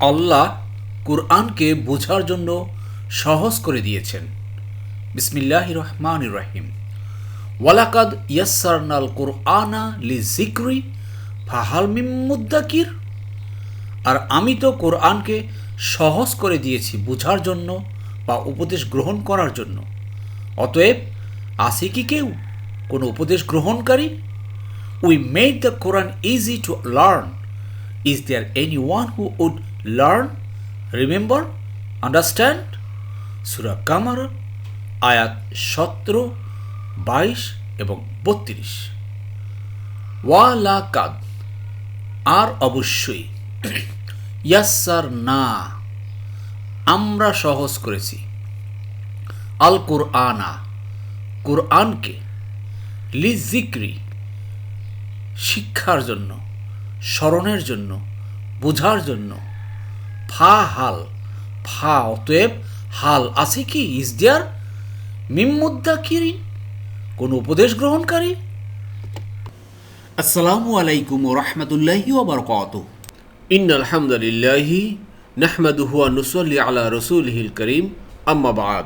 আল্লাহ কুরআনকে বোঝার জন্য সহজ করে দিয়েছেন। বিসমিল্লাহ রহমান রাহিম। ওয়ালাকাদ ইয়াসারনাল কুরআনা লি জিক্রি ফাহাল মিমুদ্দাকির আর আমি তো কোরআনকে সহজ করে দিয়েছি বোঝার জন্য বা উপদেশ গ্রহণ করার জন্য। অতএব, আছে কি কেউ কোনো উপদেশ গ্রহণকারী? We made the Quran easy to learn is there any one who would learn remember understand সুরা কামার আয়াত সতেরো, বাইশ এবং বত্রিশ। ওয়ালা কাদ আর অবশ্যই ইয়াসার না, আমরা সহজ করেছি। আল কোরআনা কোরআনকে লিজিক্রি শিক্ষার জন্য, স্মরণের জন্য, বোঝার জন্য ফা হাল ফা অতএব হাল আছে কি ইজ দেয়ার মিম্মুদ্দা কিরিন কোন উপদেশ গ্রহণকারী আসসালামু আলাইকুম রহমতুল্লাহি ওবরকাত إن الحمد لله نحمده ونصلي على رسوله الكريم أما بعد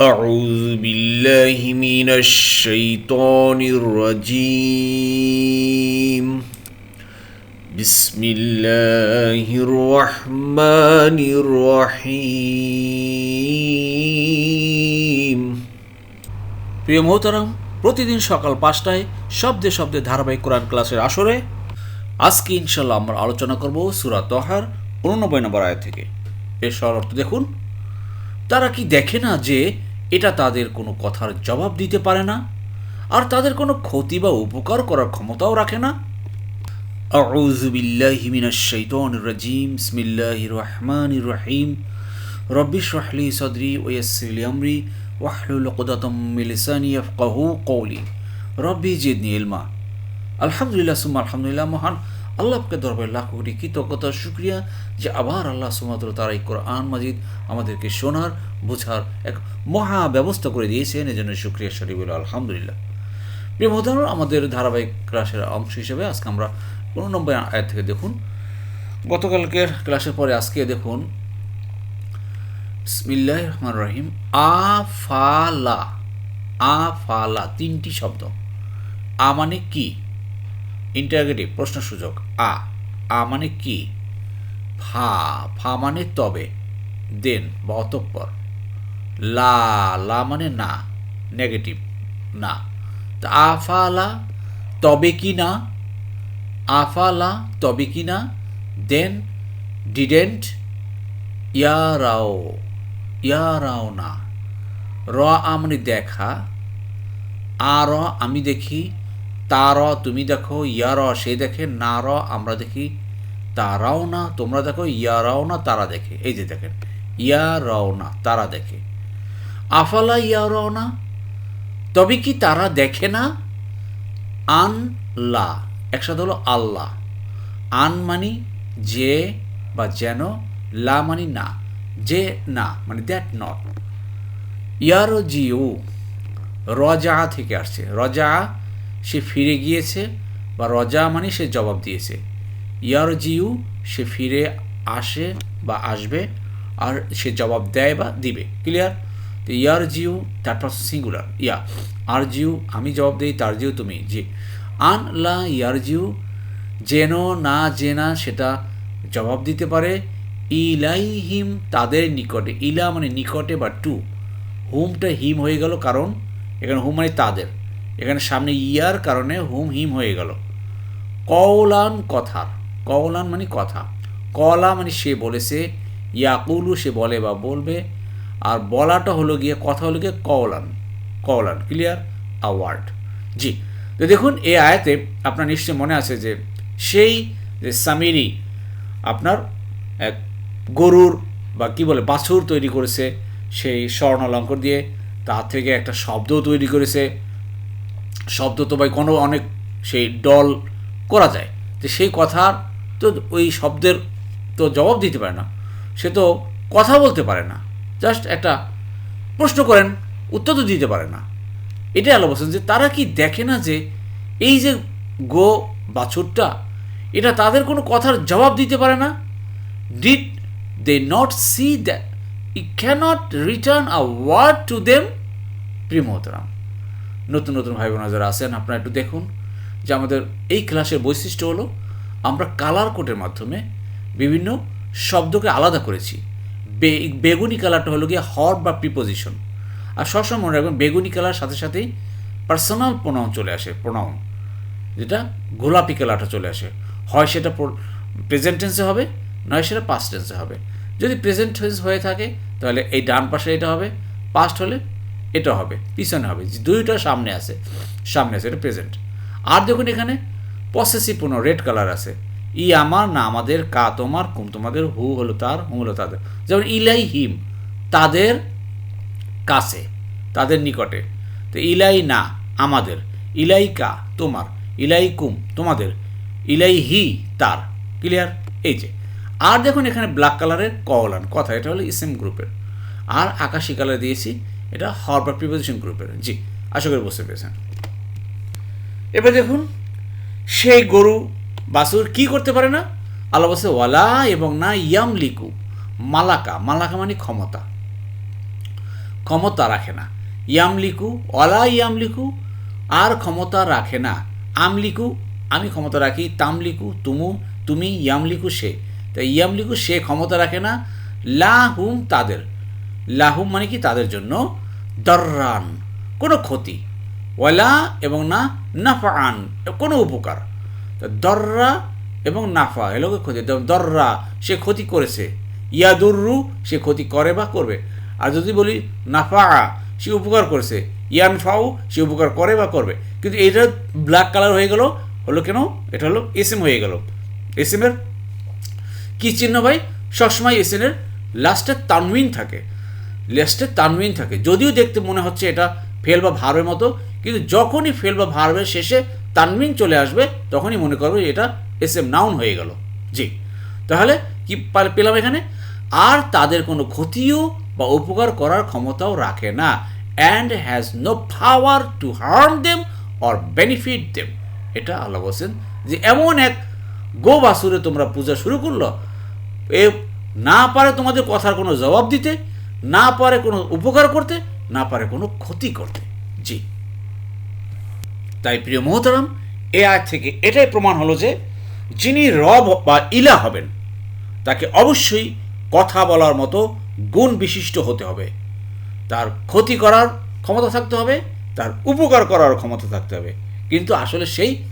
أعوذ بالله من الشيطان الرجيم بسم الله الرحمن الرحيم প্রিয় মোহতারাম প্রতিদিন সকাল পাঁচটায় শব্দে শব্দে ধারাবাহিক কোরআন ক্লাসের আসরে আজকে ইনশাল্লাহ আমরা আলোচনা করব সুরা তহার উননব্বই নম্বর আয় থেকে এর সর অর্থ দেখুন তারা কি দেখে না যে এটা তাদের কোনো কথার জবাব দিতে পারে না আর তাদের কোনো ক্ষতি বা উপকার করার ক্ষমতাও রাখে না أعوذ بالله من الشيطان الرجيم بسم الله الرحمن الرحيم رب اشرح لي صدري ويسر لي أمري واحلل عقدة من لساني يفقهوا قولي ربي زدني علما আলহামদুলিল্লাহ সুম্মা আলহামদুলিল্লাহ মহান আল্লাহকে দরবারে লাখ কোটি কৃতজ্ঞতা শুক্রিয়া যে আবার আল্লাহ সুমাত্র তার এই কোরআন মাজিদ আমাদেরকে শোনার বোঝার এক মহা ব্যবস্থা করে দিয়েছেন এজন্য শুক্রিয়া শরীফ আলহামদুলিল্লাহ প্রিয় মহোদয় আমাদের ধারাবাহিক ক্লাসের অংশ হিসেবে আজকে আমরা উননব্বই আয়াত থেকে দেখুন। গতকালকের ক্লাসের পরে আজকে দেখুন। বিসমিল্লাহ রহমান রহিম। আফালা আফালা তিনটি শব্দ। আ মানে কি? ইন্টারগেটিভ প্রশ্ন সুযোগ আ আ মানে কি? ফা ফা মানে তবে, দেন বা অতঃপর। লা লা মানে না নেগেটিভ না। তা আ আফালা তবে কি না? আফালা, তবে কি না? দেন ডিডেন্ট ইয়ারাও ইয়ারাও না। র আমনি দেখা, আর আমি দেখি, তার তুমি দেখো, ইয়ার সে দেখে না র আমরা দেখি, তারাও না, তোমরা দেখো, ইয়ারাও না, তারা দেখে। এই যে দেখেন, ইয়ারাও না, তারা দেখে। আফালা, ইয়ারাও না, তবে কি তারা দেখে না? আন লা একসাথে হলো আল্লাহ। আন মানি যে বা যেন, লা মানি না। যে না মানে দ্যাট নট ইয়ার জিও রজা থেকে আসছে। রজা, সে ফিরে গিয়েছে বা রজা মানে সে জবাব দিয়েছে। ইয়ার জিউ সে ফিরে আসে বা আসবে আর সে জবাব দেয় বা দিবে। ক্লিয়ার তো ইয়ার জিউ পার্স সিঙ্গুলার ইয়া আর জিউ আমি জবাব দিই তার জিউ তুমি। জি। আন লা ইয়ার জিউ যেন না জেনা সেটা জবাব দিতে পারে। ইলাইহিম তাদের নিকটে, ইলা মানে নিকটে বা টু। হুমটা হিম হয়ে গেল কারণ, এখানে হুম মানে তাদের। এখানে সামনে ইয়ার কারণে হুম হিম হয়ে গেল। কওলান কথার কওলান মানে কথা। কলা মানে সে বলেছে, ইয়াকুলু সে বলে বা বলবে। আর বলাটা হলো গিয়ে, কথা হলো গিয়ে কওলান কওলান, ক্লিয়ার? আওয়ার্ড জি তো দেখুন, এই আয়াতে আপনার নিশ্চয় মনে আছে যে সেই যে সামিরি আপনার এক গরুর বা কি বলে, বাছুর তৈরি করেছে, সেই স্বর্ণ অলঙ্কর দিয়ে। তার থেকে একটা শব্দও তৈরি করেছে। শব্দ তো ভাই কোনো অনেক সেই ডল করা যায়। তো সেই কথার তো ওই শব্দের তো জবাব দিতে পারে না। সে তো কথা বলতে পারে না। জাস্ট একটা প্রশ্ন করেন, উত্তর তো দিতে পারে না। এটাই আলো বলছেন যে তারা কি দেখে না যে এই যে গো বাছুরটা, এটা তাদের কোনো কথার জবাব দিতে পারে না? Did they not see that he cannot return a word to them প্রিয় মোহতারাম, নতুন নতুন ভাই বোনা যারা আছেন, আপনারা একটু দেখুন যে আমাদের এই ক্লাসের বৈশিষ্ট্য হলো, আমরা কালার কোডের মাধ্যমে বিভিন্ন শব্দকে আলাদা করেছি। বেগুনি কালারটা হলো গিয়ে হর বা প্রিপোজিশন আর সবসময় মনে রাখবেন, বেগুনি কালার সাথে সাথেই পার্সোনাল প্রোনাউন চলে আসে প্রোনাউন যেটা গোলাপি কালারটা চলে আসে। হয় সেটা প্রেজেন্ট টেন্সে হবে, নয় সেটা পাস্ট টেন্সে হবে। যদি প্রেজেন্ট টেন্স হয়ে থাকে, তাহলে এই ডান পাশে এটা হবে পাস্ট হলে এটা হবে, পিছনে হবে। দুইটা সামনে আছে সামনে আছে, এটা প্রেজেন্ট আর দেখুন এখানে পসেসিভ কোনো রেড কালার আছে। ই আমার না আমাদের, কা তোমার, কুম তোমাদের, হু হলো তার, হুম হলো তাদের। যেমন ইলাই হিম তাদের কাছে, তাদের নিকটে। তো ইলাই না, আমাদের। ইলাই কা তোমার ইলাই কুম তোমাদের। ইলাই হি তার। ক্লিয়ার এই যে। আর দেখুন এখানে ব্ল্যাক কালারের কওলান, কথা। এটা হলো ইসেম গ্রুপের আর আকাশি কালার দিয়েছি, এটা হরবার প্রিপোজিশন গ্রুপের জি, আশা করি বুঝতে পেরেছেন। এবার দেখুন, সেই গরু বাসুর কি করতে পারে না? আল্লাহ ওয়ালা এবং না ইয়াম লিকু মালাকা। মালাকা মানে ক্ষমতা। ক্ষমতা রাখে না। ইয়ামলিকু অলা ইয়ামলিকু, আর ক্ষমতা রাখে না। আমলিকু, আমি ক্ষমতা রাখি, তামলিকু, তুমু, তুমি, ইয়ামলিকু, সে। তাই ইয়ামলিকু, সে ক্ষমতা রাখে না। লাহুম, তাদের। লাহুম মানে কি? তাদের জন্য দর্রান, কোনো ক্ষতি। ওয়ালা এবং না নাফান কোনো উপকার। দর্রা এবং নাফা এলোকে ক্ষতি। দর্রা, সে ক্ষতি করেছে। ইয়াদুররু, সে ক্ষতি করে বা করবে। আর যদি বলি নাফা, সে উপকার করেছে। ইয়ানফাউ, সে উপকার করে বা করবে। কিন্তু এটা ব্ল্যাক কালার হয়ে গেল, হলো কেন? এটা হলো এসএম হয়ে গেল। এসএমের কি চিহ্ন ভাই? সবসময় এসএনের লাস্টে তানউইন থাকে। লাস্টে তানউইন থাকে। যদিও দেখতে মনে হচ্ছে এটা ফেল বা ভার্বের মতো, কিন্তু যখনই ফেল বা ভার্বের শেষে তানউইন চলে আসবে, তখনই মনে করবে এটা এস এম নাউন হয়ে গেল। জি। তাহলে কি পেলাম এখানে? আর তাদের কোনো ক্ষতিও বা উপকার করার ক্ষমতাও রাখে না and has no power to harm them or benefit them এটা আল্লাহ বলছেন যে এমন এক গো বাসুরে তোমরা পূজা শুরু করল, এ না পারে তোমাদের কথার কোনো জবাব দিতে, না পারে কোনো উপকার করতে, না পারে কোনো ক্ষতি করতে। জি। তাই প্রিয় মহতারাম, এ আয় থেকে এটাই প্রমাণ হলো যে যিনি রব বা ইলা হবেন, তাকে অবশ্যই কথা বলার মতো গুণ বিশিষ্ট হতে হবে। তার ক্ষতি করার ক্ষমতা থাকতে হবে, তার উপকার করার ক্ষমতা থাকতে হবে। কিন্তু আসলে সেই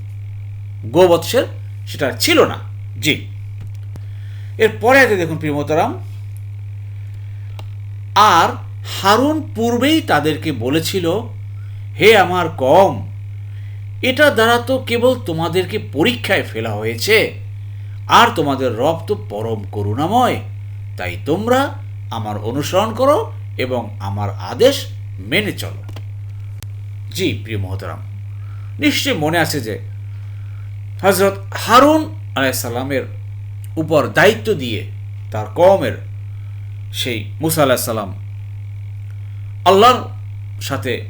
গোবৎসের সেটা ছিল না। জি। এর পরে আছে দেখুন প্রিয়মতারাম আর হারুন পূর্বেই তাদেরকে বলেছিল, হে আমার কম, এটা দ্বারা তো কেবল তোমাদেরকে পরীক্ষায় ফেলা হয়েছে, আর তোমাদের রব তো পরম করুণাময়, তাই তোমরা আমার অনুসরণ করো এবং আমার আদেশ মেনে চলো। জি, প্রিয় মহতরাম নিশ্চয় মনে আছে যে হজরত হারুন আলাইসাল্লামের উপর দায়িত্ব দিয়ে তার কমের সেই মুসা আলাহিসাল্লাম আল্লাহর সাথে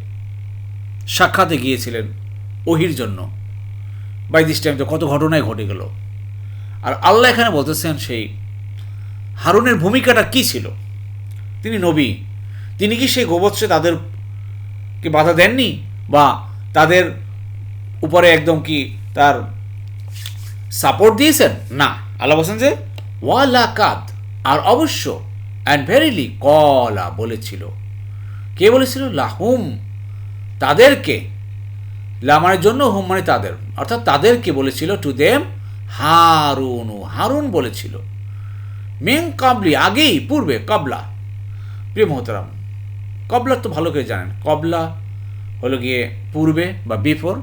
সাক্ষাতে গিয়েছিলেন ওহির জন্য। বাই দিস টাইম তো কত ঘটনাই ঘটে গেল। আর আল্লাহ এখানে বলতেছেন সেই হারুনের ভূমিকাটা কি ছিল? তিনি নবী। তিনি কি সেই গোবৎসে তাদেরকে বাধা দেননি? বা তাদের উপরে একদম কি তার সাপোর্ট দিয়েছেন? না। আল্লাহ বলছেন যে ওয়ালা কাদ আর অবশ্য অ্যান্ড ভেরিলি কলা বলেছিল। কে বলেছিল? লাহুম। তাদেরকে। লামানের জন্য, হুম মানে তাদের। অর্থাৎ তাদেরকে বলেছিল টু দেম হারুন। হারুন বলেছিল। মেন কাবলি, আগেই, পূর্বে, কবলা। প্রিয় মহতারাম কবলা তো ভালো করে জানেন। কবলা হলো গিয়ে পূর্বে বা বিফোর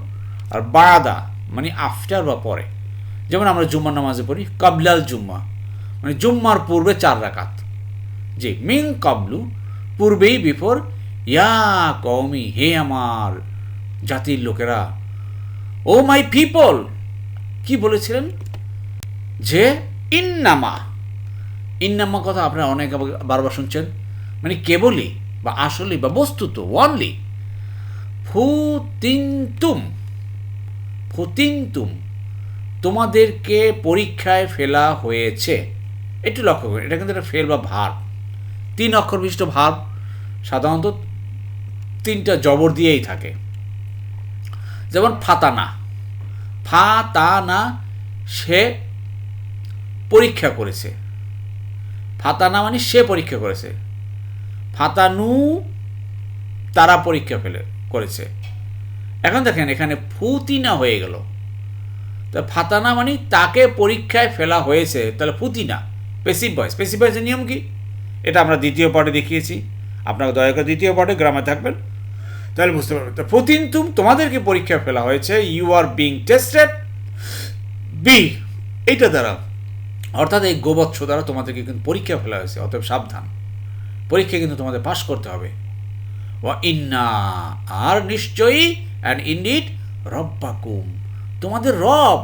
আর বাদা মানে আফটার বা পরে। যেমন আমরা জুম্মার নামাজে পড়ি, কবলাল জুম্মা। মানে জুম্মার পূর্বে চার রাকাত। জি মিং কাবলু, পূর্বেই বিফোর ইয়া কৌমি হে আমার জাতির লোকেরা, ও মাই পিপল কি বলেছিলেন? যে, ইন্নামা। ইন্নামা কথা আপনারা অনেক বারবার শুনছেন। মানে কেবলই বা আসলে বা বস্তুত ওয়ানলি ফুতিন্তুম ফুতিন্তুম তোমাদেরকে পরীক্ষায় ফেলা হয়েছে। একটু লক্ষ্য করুন, এটা কিন্তু একটা ফেল বা ভার তিন অক্ষর বিশিষ্ট ভার সাধারণত তিনটা জবর দিয়েই থাকে। যেমন ফাতানা ফা তা না সে পরীক্ষা করেছে। ফাতানা মানে সে পরীক্ষা করেছে। ফাতানু তারা পরীক্ষা ফেলে, করেছে। এখন দেখেন, এখানে ফুতিনা হয়ে গেল। তা ফাতানা মানে তাকে পরীক্ষায় ফেলা হয়েছে, তাহলে ফুতিনা পেসিভ ভয়েস পেসিভ ভয়েসের নিয়ম কি? এটা আমরা দ্বিতীয় পার্টে দেখিয়েছি। আপনাকে দয়া করে দ্বিতীয় পার্টে গ্রামে থাকবেন। তাহলে বুঝতে পারবেন। তো ফুতিন তুম তোমাদেরকে পরীক্ষায় ফেলা হয়েছে। You are being tested by এইটা দ্বারা। অর্থাৎ এই গোবৎস দ্বারা তোমাদেরকে কিন্তু পরীক্ষা ফেলা হয়েছে, অতএব সাবধান। পরীক্ষা কিন্তু তোমাদের পাশ করতে হবে। ওয়া ইন্না আর নিশ্চয়ই অ্যান্ড ইন্ডিড রব্বাকুম, তোমাদের রব,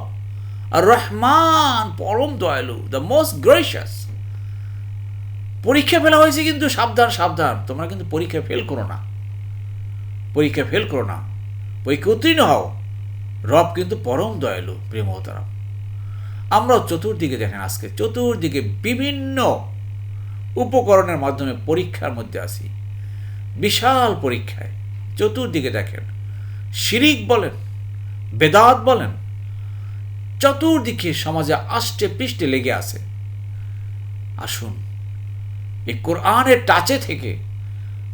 আর রহমান, পরম দয়ালু দ্য মোস্ট গ্রেশিয়াস পরীক্ষা ফেলা হয়েছে কিন্তু সাবধান সাবধান, তোমরা কিন্তু পরীক্ষা ফেল করো না। পরীক্ষা ফেল করো না। পরীক্ষা উত্তীর্ণ হও। রব কিন্তু পরম দয়ালু প্রেমতারাম আমরাও চতুর্দিকে দেখেন আজকে, চতুর্দিকে বিভিন্ন উপকরণের মাধ্যমে পরীক্ষার মধ্যে আসি। বিশাল পরীক্ষায়, চতুর্দিকে দেখেন, শিরিক বলেন, বেদাত বলেন, চতুর্দিকে সমাজে আষ্টে পৃষ্ঠে লেগে আছে। আসুন, এই কোরআনের টাচে থেকে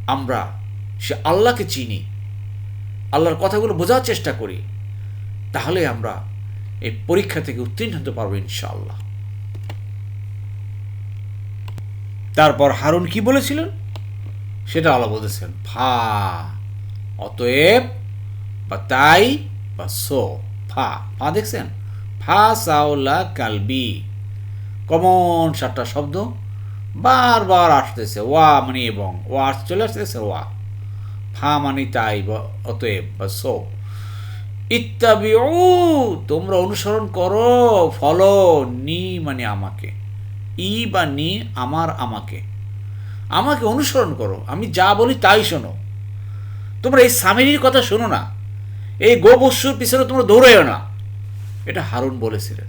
আমরা সে আল্লাহকে চিনি, আল্লাহর কথাগুলো বোঝার চেষ্টা করি, তাহলে আমরা এই পরীক্ষা থেকে উত্তীর্ণ হতে পারব ইনশাআল্লাহ। তারপর হারুন কি বলেছিলেন? সেটা আল্লাহ বলতেছেন, ফা, অতএব বা তাই বা সো, ফা। ফা দেখছেন? ফা সাওলা কালবি। কমন সাতটা শব্দ বারবার আসতেছে, ওয়া মানে এবং। ওয়া চলে আসতেছে ওয়া। ফা মানে তাই বা, অতএব বা সো। ইত্যাবি ও তোমরা অনুসরণ করো, ফলো নি মানে আমাকে। ই বা নি, আমার, আমাকে। আমাকে অনুসরণ করো, আমি যা বলি তাই শোনো। তোমরা এই সামিরির কথা শোনো না। এই গোবস্যুর পিছনে তোমরা দৌড়াইও না। এটা হারুন বলেছিলেন,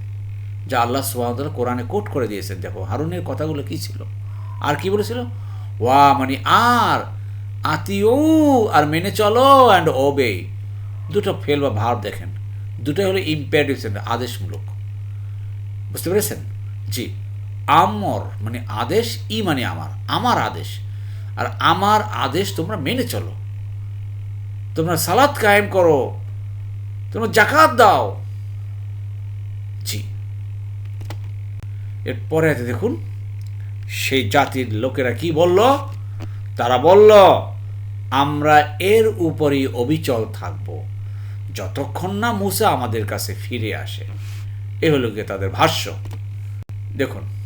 যা আল্লাহ সুহামতাল্লাহ কোরআনে কোট করে দিয়েছেন। দেখো, হারুনের কথাগুলো কি ছিল? আর কি বলেছিল? ওয়া মানে আর আতিও আর মেনে চলো অ্যান্ড ওবে দুটো ফেল বা ভাব দেখেন। দুটোই হলো ইম্পারেটিভ আদেশমূলক। বুঝতে পেরেছেন? জি। আমর মানে আদেশ ই মানে আমার আমার আদেশ। আর আমার আদেশ তোমরা মেনে চলো। তোমরা সালাদ কায়েম করো। তোমরা জাকাত দাও। জি। এরপরে আছে দেখুন, সেই জাতির লোকেরা কি বলল? তারা বলল, আমরা এর উপরই অবিচল থাকব। যতক্ষণ না মুসা আমাদের কাছে ফিরে আসে। এ হলো গিয়ে তাদের ভাষ্য। দেখুন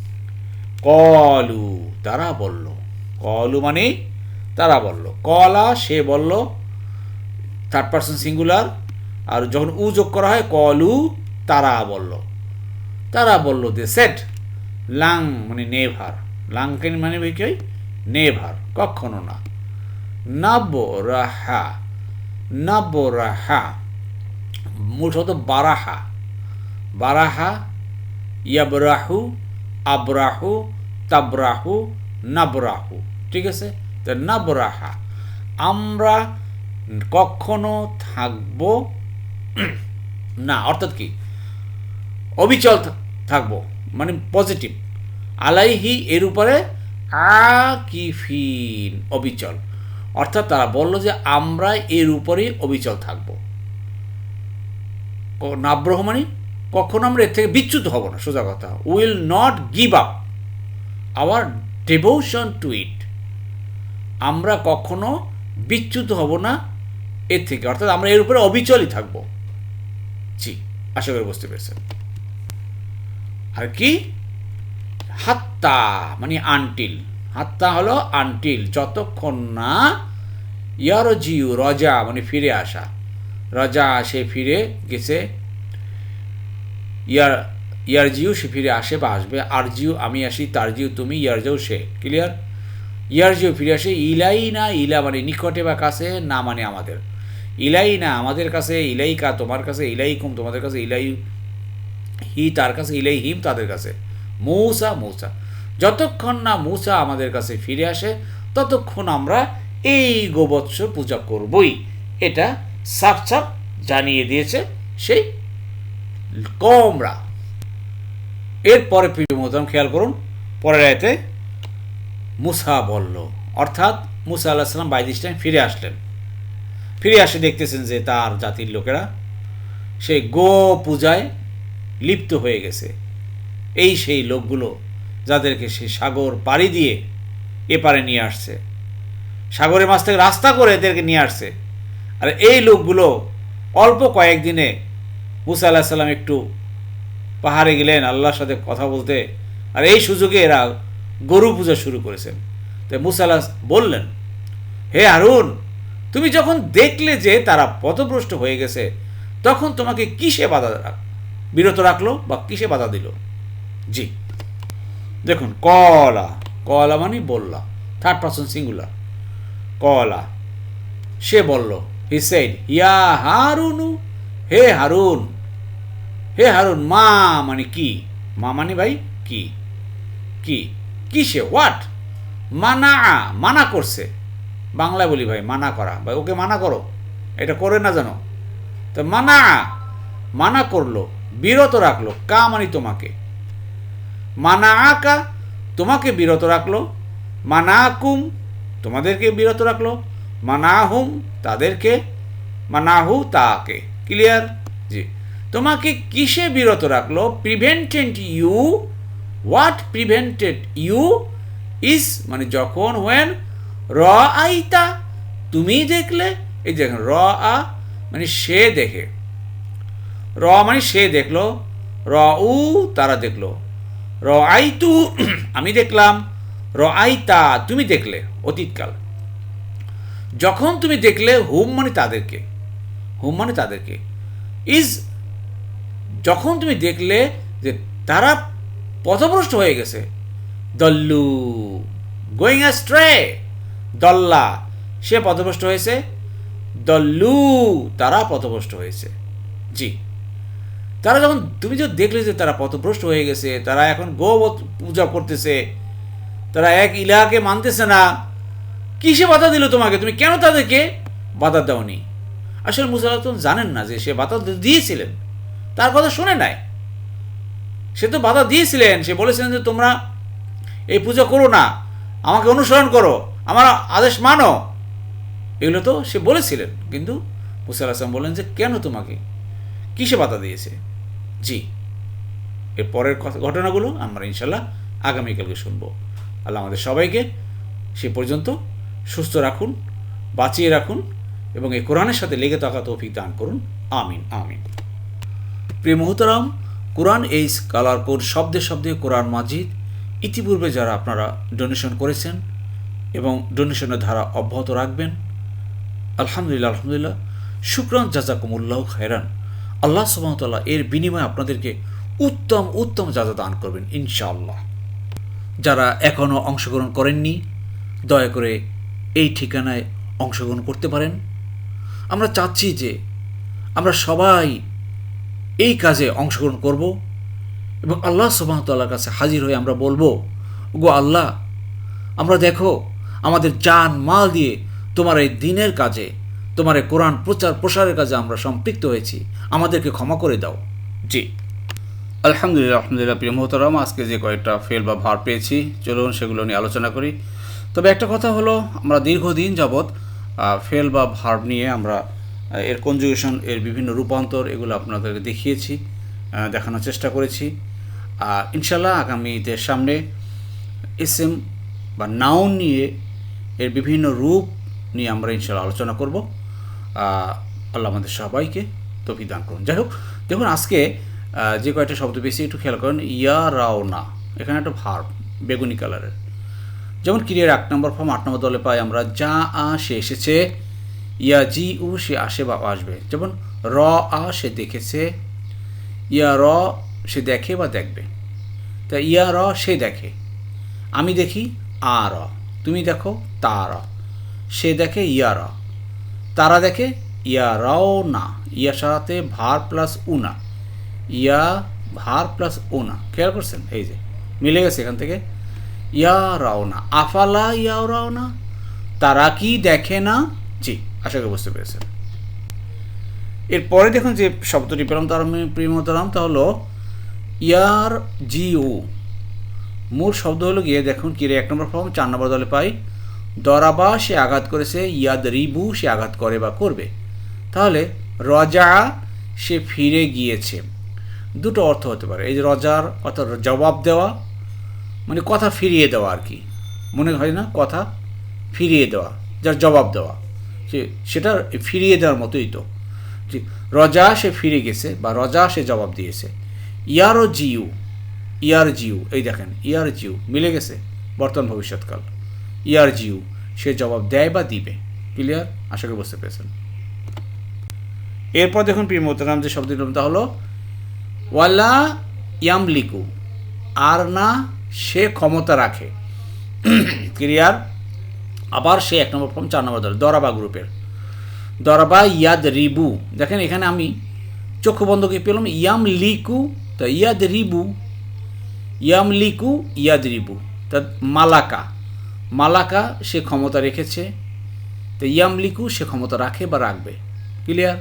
কলু, তারা বলল। কলু মানে তারা বলল। কলা, সে বলল থার্ড পার্সন সিঙ্গুলার আর যখন উ যোগ করা হয়, কলু, তারা বলল। তারা বলল দে সেট লাং মানে নেভার। লাংকেন মানে কি নেভার, কখনো না। নাব রাহা নাব রাহা মূল শব্দ বারাহা। বারাহা, ইয়াবরাহু, আবরাহু তাবরাহু নাবরাহু, ঠিক আছে? তো নাবরাহা, আমরা কখনো থাকব, না, অর্থাৎ কি? অবিচল থাকব মানে পজিটিভ আলাইহি এর উপরে আকিফিন অবিচল। অর্থাৎ তারা বলল যে আমরা এর উপরেই অবিচল থাকব। নাব্রহ মানে কখনো আমরা এর থেকে বিচ্যুত হব না, সোজা কথা। Will not give up. Our devotion to it আমরা কখনো বিচ্যুত হব না এর থেকে। অর্থাৎ আমরা এর উপরে অবিচলই থাকব। জি, আশা করি বুঝতে পেরেছেন। আর কি? হাত্তা মানে আনটিল হাত্তা হলো আনটিল যতক্ষণ না ইয়ার জিউ রজা মানে ফিরে আসা। রজা সে ফিরে গেছে। ইয়ার ইয়ার জিউ সে ফিরে আসে বা আসবে। আর জিউ আমি আসি তার জিউ তুমি ইয়ার যাও সে। ক্লিয়ার ইয়ার জিউ ফিরে আসে, ইলাই না, ইলা মানে নিকটে বা কাছে, না মানে আমাদের। ইলাই না, আমাদের কাছে, ইলাই কা তোমার কাছে, ইলাই কুম তোমাদের কাছে, ইলাই হি তার কাছে, ইলাই হিম তাদের কাছে। মৌসা মৌসা। যতক্ষণ না মূসা আমাদের কাছে ফিরে আসে, ততক্ষণ আমরা এই গোবৎস পূজা করবই। এটা সাফ সাফ জানিয়ে দিয়েছে সেই কমরা। এরপরে প্রিয় মোহতারাম খেয়াল করুন, পরের আয়তে মুসা বলল। অর্থাৎ মুসা আল্লাহ সাল্লাম বাইদিস টাইম ফিরে আসলেন। ফিরে আসে দেখতেছেন যে তার জাতির লোকেরা সেই গো পূজায় লিপ্ত হয়ে গেছে। এই সেই লোকগুলো যাদেরকে সে সাগর পাড়ি দিয়ে এপারে নিয়ে আসছে। সাগরের মাছ থেকে রাস্তা করে এদেরকে নিয়ে আসছে। আর এই লোকগুলো অল্প কয়েকদিনে মুসা আল্লাহ সাল্লাম একটু পাহাড়ে গেলেন, আল্লাহর সাথে কথা বলতে। আর এই সুযোগে এরা গরু পূজা শুরু করেছেন। তাই মুসাল্লাহ বললেন, হে হারুন, তুমি যখন দেখলে যে তারা পথভ্রষ্ট হয়ে গেছে, তখন তোমাকে কিসে বাধা রাখ বিরত রাখল বা কিসে বাধা দিল? জি। দেখুন, কলা কলা মানে বললা থার্ড পার্সন সিঙ্গুলার কলা, সে বলল, হি সেড, ইয়া হারুনু, হে হারুন। হে হারুন, মা মানে কি? মা মানে ভাই কি? কি? কি সে হোয়াট? মানা মানা করছে। বাংলায় বলি ভাই, মানা করা। ভাই, ওকে মানা করো। এটা করে না জানো? তো মানা মানা করল, বিরত রাখল। কা মানে তোমাকে? মানা আকা তোমাকে বিরত রাখল। মানাকুম তোমাদেরকে বিরত রাখল। মানাহুম তাদেরকে মানাহু তাকে। ক্লিয়ার? জি। তোমাকে কিসে বিরত রাখল? Prevented you what prevented you is মানে যখন হোয়েন র আইতা তুমি দেখলে, এই দেখেন র আ মানে সে দেখে। র মানে সে দেখল র উ তারা দেখল। র আই তু আমি দেখলাম র আইতা তুমি দেখলে, অতীতকাল। যখন তুমি দেখলে, হুম মানে তাদেরকে। হুম মানে তাদেরকে। ইজ যখন তুমি দেখলে যে তারা পথভ্রষ্ট হয়ে গেছে, দল্লু গোয়িং অ্যাস্ট্রে দল্লা, সে পথভ্রষ্ট হয়েছে, দল্লু, তারা পথভ্রষ্ট হয়েছে। জি। তারা যখন, তুমি যে দেখলে যে তারা পথভ্রষ্ট হয়ে গেছে, তারা এখন গো পূজা করতেছে, তারা এক ইলাকে মানতেছে না, কিসে বাধা দিল তোমাকে? তুমি কেন তাদেরকে বাধা দাওনি? আসলে মুসাল্লাহ জানেন না যে সে বাধা দিয়েছিলেন। তার কথা শুনে নাই। সে তো বাধা দিয়েছিলেন, সে বলেছিলেন যে তোমরা এই পুজো করো না, আমাকে অনুসরণ করো, আমার আদেশ মানো। এগুলো তো সে বলেছিলেন, কিন্তু মুসা আসলাম বললেন যে কেন তোমাকে? কিসে বাধা দিয়েছে? জি, এর পরের কথা ঘটনাগুলো আমরা ইনশাল্লাহ আগামীকালকে শুনব। আল্লাহ আমাদের সবাইকে সে পর্যন্ত সুস্থ রাখুন, বাঁচিয়ে রাখুন এবং এই কোরআনের সাথে লেগে থাকা তৌফিক দান করুন। আমিন আমিন। প্রিয় মুহতারাম, কোরআন এইস কালার শব্দে শব্দে কোরআন মাজিদ। ইতিপূর্বে যারা আপনারা ডোনেশন করেছেন এবং ডোনেশনের ধারা অব্যাহত রাখবেন, আলহামদুলিল্লাহ আলহামদুলিল্লাহ, শুক্রান জাজাকুমুল্লাহ খায়রান। আল্লাহ সুবাহতাল্লাহ এর বিনিময়ে আপনাদেরকে উত্তম উত্তম যাজা দান করবেন, ইনশাআল্লাহ। যারা এখনও অংশগ্রহণ করেননি, দয়া করে এই ঠিকানায় অংশগ্রহণ করতে পারেন। আমরা চাচ্ছি যে আমরা সবাই এই কাজে অংশগ্রহণ করব এবং আল্লাহ সুবাহতাল্লাহর কাছে হাজির হয়ে আমরা বলব, গো আল্লাহ, আমরা দেখো আমাদের জান, মাল দিয়ে তোমার এই দিনের কাজে, তোমার এই কোরআন প্রচার, প্রসারের কাজে আমরা সম্পৃক্ত হয়েছি। আমাদেরকে ক্ষমা করে দাও। জি। আলহামদুলিল্লাহ আলহামদুলিল্লাহ, প্রিয় মোহতারাম, আজকে যে কয়েকটা ফেল বা ভার পেয়েছি, চলুন সেগুলো নিয়ে আলোচনা করি। তবে একটা কথা হলো, আমরা দীর্ঘদিন যাবৎ ফেল বা ভার্ব নিয়ে আমরা এর কনজুগেশন এর বিভিন্ন রূপান্তর, এগুলো আপনাদেরকে দেখিয়েছি দেখানোর চেষ্টা করেছি। আর ইনশাল্লাহ আগামীদের সামনে এস এম বা নাউন নিয়ে এর বিভিন্ন রূপ নিয়ে আমরা ইনশাল্লাহ আলোচনা করব। আল্লাহ আমাদের সবাইকে তফি দান করুন। যাই হোক, দেখুন আজকে যে কয়েকটা শব্দ বেশি, একটু খেয়াল করেন, ইয়া রাও না। এখানে একটা ভার্ব বেগুনি কালারের যেমন ক্রিয়ার এক নম্বর ফর্ম আট নম্বর দলে পাই আমরা, যা আ সে এসেছে ইয়া জি উ সে আসে বা আসবে। যেমন, র আ, সে দেখেছে। ইয়া র, সে দেখে বা দেখবে। তা ইয়া র, সে দেখে। আমি দেখি আ র। তুমি দেখো তা র। সে দেখে ইয়া র। তারা দেখে ইয়া রাও না। ইয়া সাথে ভার প্লাস উনা ইয়া ভার প্লাস ওনা খেয়াল করছেন? এই যে, মিলে গেছে এখান থেকে। ইয়া রাওনা আফালা ইয়া রাওনা তারা কি দেখে না? জি। আশা করি বুঝতে পেরেছেন। এরপরে দেখুন যে শব্দটি পেলাম তার আমি প্রিয়তরাম তা হলো ইয়ার জিও মূল শব্দ হলো গিয়ে দেখুন কিরে এক নম্বর ফর্ম, চার নম্বর দলে পাই, দরাবা, সে আঘাত করেছে, ইয়াদ রিবু, সে আঘাত করে বা করবে। তাহলে রজা, সে ফিরে গিয়েছে। দুটো অর্থ হতে পারে, এই যে রজার অর্থাৎ জবাব দেওয়া মানে কথা ফিরিয়ে দেওয়া আর কি। মনে হয় না? কথা ফিরিয়ে দেওয়া, যার জবাব দেওয়া। সে সেটা ফিরিয়ে দেওয়ার মতোই তো। যে রজা সে ফিরে গেছে বা রজা সে জবাব দিয়েছে। ইয়ারও জিউ, ইয়ার জিউ, এই দেখেন, ইয়ার জিউ মিলে গেছে বর্তমান ভবিষ্যৎকাল। ইয়ার জিউ, সে জবাব দেয় বা দিবে। ক্লিয়ার আশা করি বুঝতে পেরেছেন। এরপর দেখুন প্রিয় যে শব্দ তা হলো, ওয়ালা ইয়ামলিকু, আর না সে ক্ষমতা রাখে। ক্লিয়ার আবার সে এক নম্বর ফর্ম, চার নম্বর দল, দরাবা গ্রুপের। দরাবা ইয়াদ রিবু দেখেন এখানে আমি চক্ষু বন্ধ করে পেলাম ইয়াম লিকু তা ইয়াদ রিবু ইয়াম লিকু ইয়াদ রিবু তা মালাকা। মালাকা সে ক্ষমতা রেখেছে, তো ইয়াম লিকু সে ক্ষমতা রাখে বা রাখবে। ক্লিয়ার?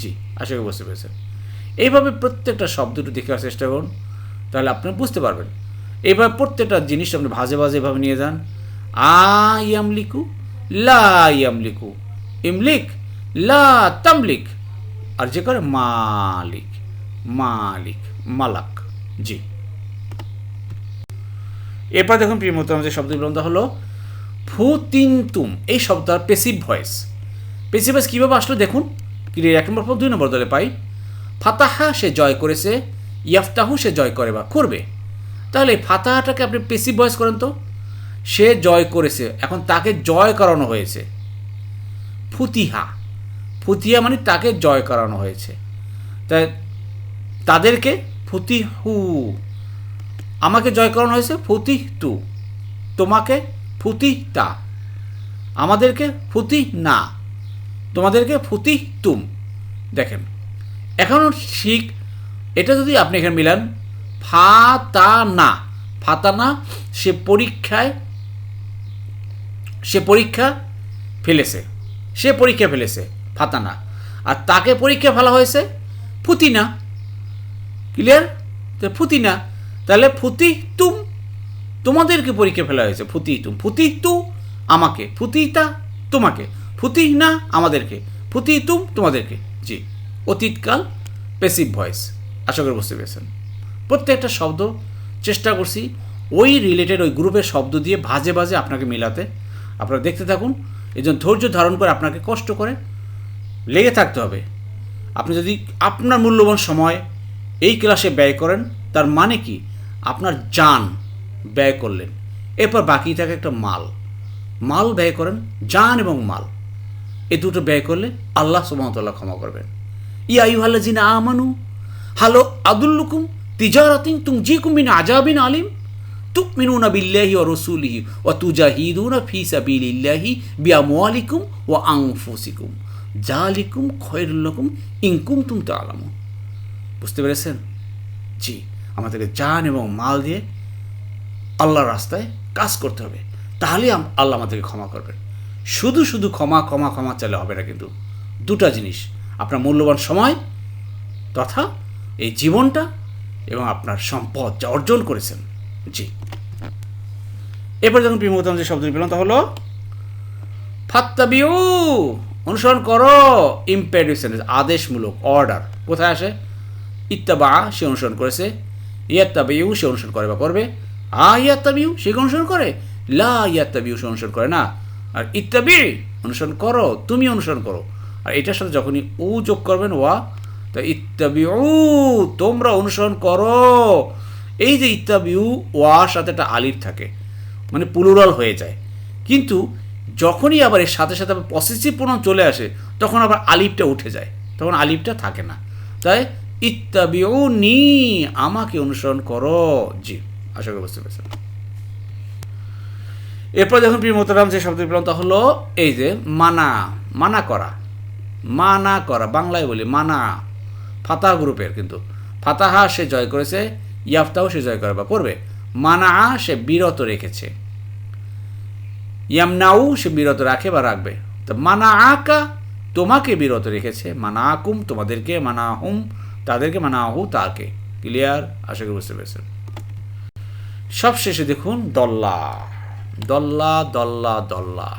জি, আশা করি বুঝতে পেরেছেন। এইভাবে প্রত্যেকটা শব্দটি দেখে চেষ্টা করুন, তাহলে আপনি বুঝতে পারবেন। এইভাবে প্রত্যেকটা জিনিস আপনি ভাজে ভাজে এভাবে নিয়ে যান। আ ইয়াম লিকু লা ইয়াম লিকু ইমলিক, লা আর যে করে মালিক মালিক, মালাক। জি। এরপর দেখুন প্রিয় মোতাম যে শব্দ বিলম্ব হলো ফু তিন তুম এই শব্দটার পেসিভ ভয়েস পেসিভ ভয়েস কীভাবে আসলো দেখুন? ক্রিয়ার এক নম্বর পর দুই নম্বর দলে পাই। ফাতাহা সে জয় করেছে, ইয়াফতাহু সে জয় করে বা করবে। তাহলে ফাতাহাটাকে আপনি পেসিভ ভয়েস করেন তো। সে জয় করেছে। এখন তাকে জয় করানো হয়েছে। ফুতিহা। ফুতিহা মানে তাকে জয় করানো হয়েছে। তাই তাদেরকে ফুতিহু। আমাকে জয় করানো হয়েছে ফুতিহ তু তোমাকে ফুতিহ তা আমাদেরকে ফুতিহ না তোমাদেরকে ফুতিহ তুম দেখেন এখনও ঠিক এটা যদি আপনি এখানে মিলান ফাতা না ফাতা না সে পরীক্ষায় সে পরীক্ষা ফেলেছে। সে পরীক্ষা ফেলেছে ফাতানা আর তাকে পরীক্ষা ফেলা হয়েছে ফুতিনা ক্লিয়ার ফুতিনা তাহলে ফুতি তুম তোমাদেরকে পরীক্ষা ফেলা হয়েছে ফুতি তুম ফুতি তু আমাকে ফুতিতা তোমাকে ফুতি না আমাদেরকে ফুতি তুম তোমাদেরকে। জি, অতীতকাল পেসিভ ভয়েস আশা করি বুঝতে পেরেছেন। প্রত্যেকটা শব্দ চেষ্টা করছি, ওই রিলেটেড ওই গ্রুপের শব্দ দিয়ে ভাজে ভাজে আপনাকে মেলাতে। আপনারা দেখতে থাকুন। এই জন্য ধৈর্য ধারণ করে আপনাকে কষ্ট করে লেগে থাকতে হবে। আপনি যদি আপনার মূল্যবান সময় এই ক্লাসে ব্যয় করেন, তার মানে কি? আপনার যান ব্যয় করলেন। এরপর বাকি থাকে একটা মাল। মাল ব্যয় করেন যান এবং মাল। এ দুটো ব্যয় করলে আল্লাহ সুমতল্লাহ ক্ষমা করবেন। ইয়া ইউহাল্লা জিনা আমানু হ্যালো আদুল্লুকুম তিজারাতিন তুম জি কুমিন আজাবিন আলিম। ও রসুলিহি ও তুজাহিদুন ফি সাবিলিল্লাহি বিয়ামওয়ালিকুম ও আংফুসিকুম জালিকুম খয়রুল্লকুম ইনকুম তুম তো আলামু বুঝতে পেরেছেন? জি, আমাদেরকে জান এবং মাল দিয়ে আল্লাহর রাস্তায় কাজ করতে হবে। তাহলেই আম- আল্লাহ আমাদেরকে ক্ষমা করবেন। শুধু শুধু ক্ষমা ক্ষমা ক্ষমা চাইলে হবে না কিন্তু। দুটা জিনিস, আপনার মূল্যবান সময় তথা এই জীবনটা এবং আপনার সম্পদ যা অর্জন করেছেন। জি। এরপর যখন প্রিমোতম যে শব্দটি পেলাম, তা হলো, ফাত্তাবিউ, অনুসরণ করো ইম্পেডিশন আদেশমূলক অর্ডার কোথায় আসে? ইত্তাবা সে অনুসরণ করেছে। ইয়াত্তাবিউ, সে অনুসরণ করে বা করবে। আ ইয়াত্তাবিউ, সে অনুসরণ করে? লা ইয়াত্তাবিউ, সে অনুসরণ করে না। আর ইত্তাবি, অনুসরণ করো, তুমি অনুসরণ করো। আর এটার সাথে যখনই উ যোগ করবেন, ওয়া, তা ইত্তাবিউ, তোমরা অনুসরণ করো। এই যে ইত্তাবিউ ওয়ার সাথে একটা আলিফ থাকে মানে পুলুরাল হয়ে যায়। কিন্তু যখনই আবার এর সাথে সাথে আবার পসেসিভ প্রণাম চলে আসে, তখন আবার আলিফটা উঠে যায়, তখন আলিফটা থাকে না। তাই ইত্তাবিউ নি আমাকে অনুসরণ করো। জি, আশা করি বুঝতে পেরেছেন। এরপর যখন প্রিয় মোতারাম যে শব্দ পেলাম তা হলো এই যে মানা মানা করা। মানা করা, বাংলায় বলি মানা। ফাতাহ গ্রুপের কিন্তু। ফাতাহা সে জয় করেছে ইয়াফতাও সে জয় করে বা করবে মানা সে বিরত রেখেছে। ইয়ামনাউ সে বিরত রাখে বা রাখবে। তো মানা আকা তোমাকে বিরত রেখেছে। মানা আকুম তোমাদেরকে মানা হুম তাদেরকে মানা আহু তাকে। ক্লিয়ার? আশা করি বুঝতে পেরেছেন। সব শেষে দেখুন, দল্লা। দল্লা দল্লা দল্লা।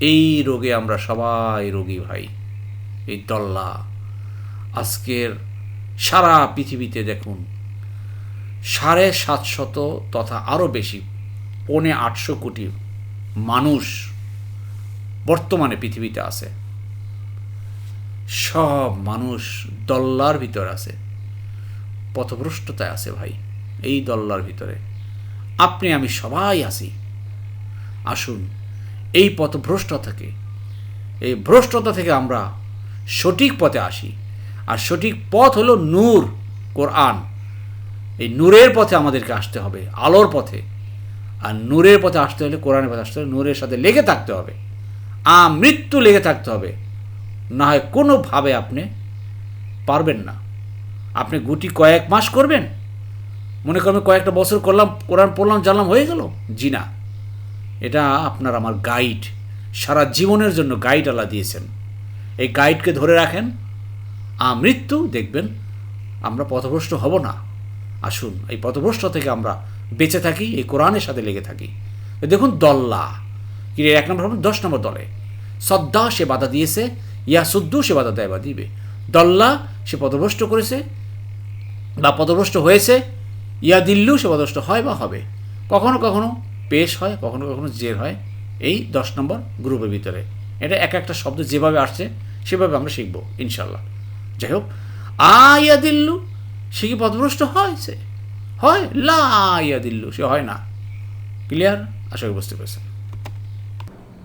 এই রোগে আমরা সবাই রোগী ভাই। এই দল্লা। আজকের সারা পৃথিবীতে দেখুন সাড়ে সাতশত তথা আরও বেশি, পৌনে আটশো কোটি মানুষ বর্তমানে পৃথিবীতে আছে। সব মানুষ দল্লার ভিতর আছে। পথভ্রষ্টতায় আছে ভাই, এই দল্লার ভিতরে। আপনি, আমি সবাই আছি। আসুন, এই পথভ্রষ্ট থেকে এই ভ্রষ্টতা থেকে আমরা সঠিক পথে আসি। আর সঠিক পথ হলো নূর, কোরআন। এই নূরের পথে আমাদেরকে আসতে হবে, আলোর পথে। আর নূরের পথে আসতে হলে, কোরআনের পথে আসতে হলে নূরের সাথে লেগে থাকতে হবে। আ মৃত্যু লেগে থাকতে হবে। না হয় কোনোভাবে আপনি পারবেন না। আপনি গুটি কয়েক মাস করবেন। মনে করবেন কয়েকটা বছর করলাম, কোরআন পড়লাম, জানলাম, হয়ে গেল? জি না। এটা আপনার আমার গাইড সারা জীবনের জন্য গাইড আল্লাহ দিয়েছেন। এই গাইডকে ধরে রাখেন, আ মৃত্যু দেখবেন, আমরা পথভ্রষ্ট হব না। আসুন এই পথভ্রষ্ট থেকে আমরা বেঁচে থাকি এই কোরআনের সাথে লেগে থাকি। দেখুন দল্লা। কি রে, এক নম্বর হবে দশ নম্বর দলে। সদ্দা সে বাধা দিয়েছে ইয়া সুদ্দু সে বাধা দেয় বা দিবে। দল্লা সে পদভ্রষ্ট করেছে বা পদভ্রষ্ট হয়েছে ইয়া দিল্লু সে পথভ্রষ্ট হয় বা হবে। কখনো কখনো পেশ হয় কখনো কখনো জের হয় এই দশ নম্বর গ্রুপের ভিতরে। এটা এক একটা শব্দ যেভাবে আসছে সেভাবে আমরা শিখব ইনশাল্লাহ। যাই হোক আ ইয়া দিল্লু সে কি পথভ্রষ্ট হয়েছে হয়? লা ইয়া দিল্লু সে হয় না। ক্লিয়ার আশা করি বুঝতে পেরেছেন।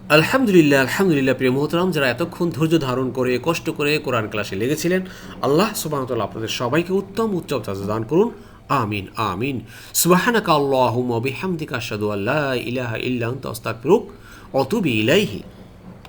আলহামদুলিল্লাহ আলহামদুলিল্লাহ, প্রিয় মোহতরাম, যারা এতক্ষণ ধৈর্য ধারণ করে, কষ্ট করে কোরআন ক্লাসে লেগেছিলেন, আল্লাহ সুবাহতাল্লাহ আপনাদের সবাইকে উত্তম, উচ্চ চাচা দান করুন। আমিন আমিন। সুবাহানাকা আল্লাহুম্মা বিহামদিকা আশহাদু আল্লা ইলাহা ইল্লা আনতা, আস্তাগফিরুক ওয়া আতুবু ইলাইহি।